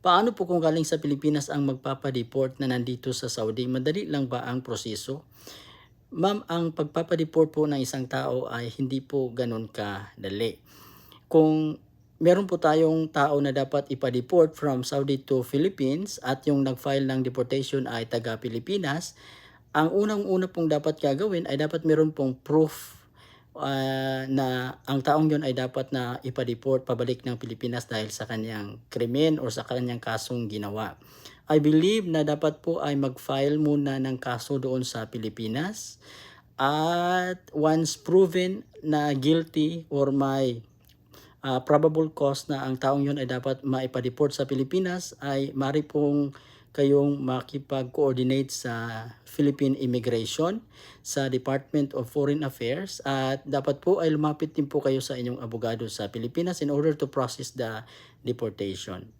Paano po kung galing sa Pilipinas ang magpapadeport na nandito sa Saudi? Madali lang ba ang proseso? Ma'am, ang pagpapadeport po ng isang tao ay hindi po ganun kadali. Kung meron po tayong tao na dapat ipa-deport from Saudi to Philippines at yung nag-file ng deportation ay taga Pilipinas, ang unang-una pong dapat gagawin ay dapat meron pong proof ah, na ang taong yun ay dapat na ipa-deport pabalik ng Pilipinas dahil sa kanyang krimen o sa kanyang kasong ginawa. I believe na dapat po ay mag-file muna ng kaso doon sa Pilipinas at once proven na guilty or may ah, probable cause na ang taong yun ay dapat maipa-deport sa Pilipinas ay mari pong kayong makipag-coordinate sa Philippine Immigration sa Department of Foreign Affairs at dapat po ay lumapit din po kayo sa inyong abogado sa Pilipinas in order to process the deportation.